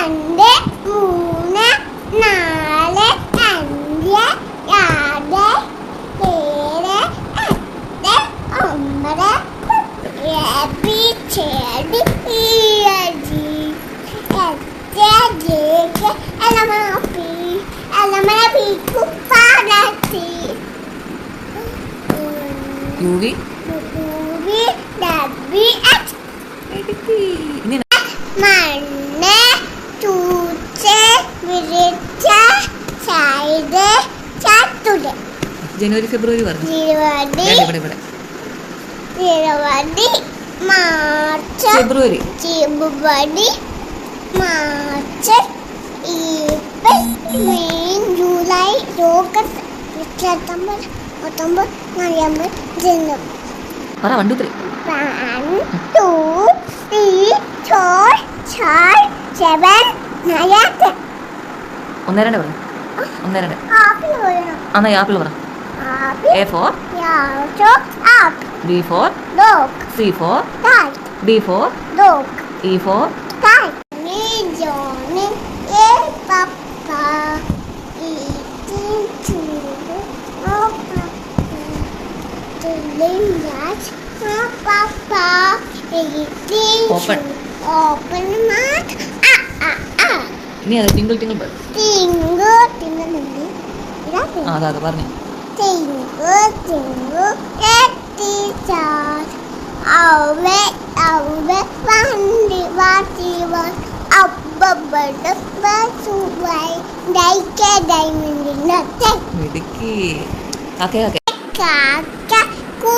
രണ്ട് മൂന്ന് നാല് അഞ്ച് ആറ് ഏഴ് എട്ട് ഒമ്പത് ചെടി ഇഴജി എട്ട് എലമാപ്പി എലമനപ്പിക്കു പാടത്തി യു വി ൂവി ഡബി എച്ച് ഇനി ജനുവരി ഫെബ്രുവരി പറഞ്ഞു. ഇവിടെ ഇവിടെ. March February. February March April May July August September October November January. പറ one two three one two three four five seven nine ഒന്ന് രണ്ട് പറ. ഒന്നേ രണ്ട്. എന്നാ ആപ്പിൾ പറ. A four B four C four D four E four Open. Open. ആ ഇനി അത് ടിങ്കിൾ ടിങ്കിൾ ആ അതാ പറഞ്ഞു. കാക്ക തിങ്കു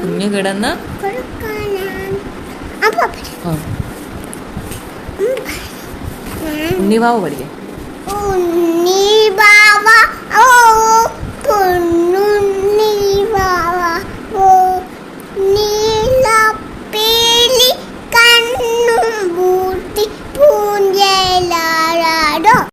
കുഞ്ഞ് കിടന്ന് ഉണ്ണിവാവ് പഠിക്കേ.